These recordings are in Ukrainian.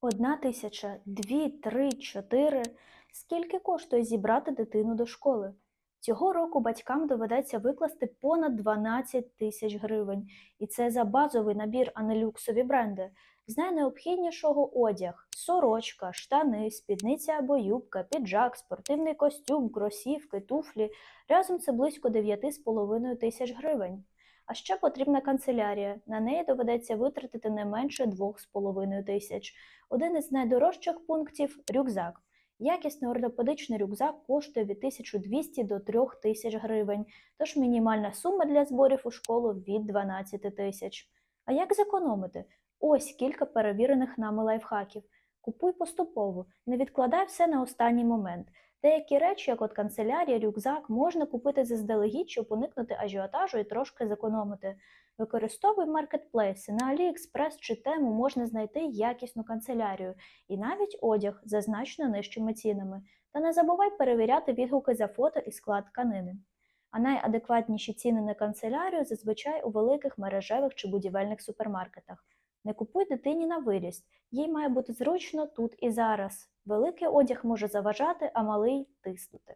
Одна тисяча, дві, три, чотири. Скільки коштує зібрати дитину до школи? Цього року батькам доведеться викласти понад 12 тисяч гривень. І це за базовий набір, а не люксові бренди. З найнеобхіднішого одяг: сорочка, штани, спідниця або юбка, піджак, спортивний костюм, кросівки, туфлі. Разом це близько 9,5 тисяч гривень. А ще потрібна канцелярія. На неї доведеться витратити не менше 2,5 тисяч. Один із найдорожчих пунктів рюкзак. Якісний ортопедичний рюкзак коштує від 1200 до 3000 гривень, тож мінімальна сума для зборів у школу від 12 тисяч. А як зекономити? Ось кілька перевірених нами лайфхаків. Купуй поступово, не відкладай все на останній момент. Деякі речі, як от канцелярія, рюкзак, можна купити заздалегідь, щоб уникнути ажіотажу і трошки зекономити. Використовуй маркетплейси. На AliExpress чи Тему можна знайти якісну канцелярію і навіть одяг за значно нижчими цінами. Та не забувай перевіряти відгуки за фото і склад тканини. А найадекватніші ціни на канцелярію зазвичай у великих мережевих чи будівельних супермаркетах. Не купуй дитині на виріст, їй має бути зручно тут і зараз. Великий одяг може заважати, а малий тиснути.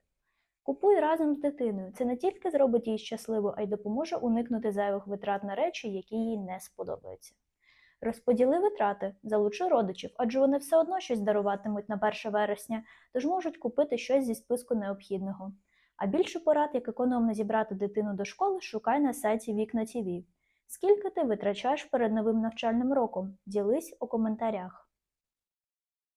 Купуй разом з дитиною. Це не тільки зробить її щасливою, а й допоможе уникнути зайвих витрат на речі, які їй не сподобаються. Розподіли витрати, залучи родичів, адже вони все одно щось даруватимуть на 1 вересня, тож можуть купити щось зі списку необхідного. А більше порад, як економно зібрати дитину до школи, шукай на сайті Вікна ТІВІ. Скільки ти витрачаєш перед новим навчальним роком? Ділись у коментарях.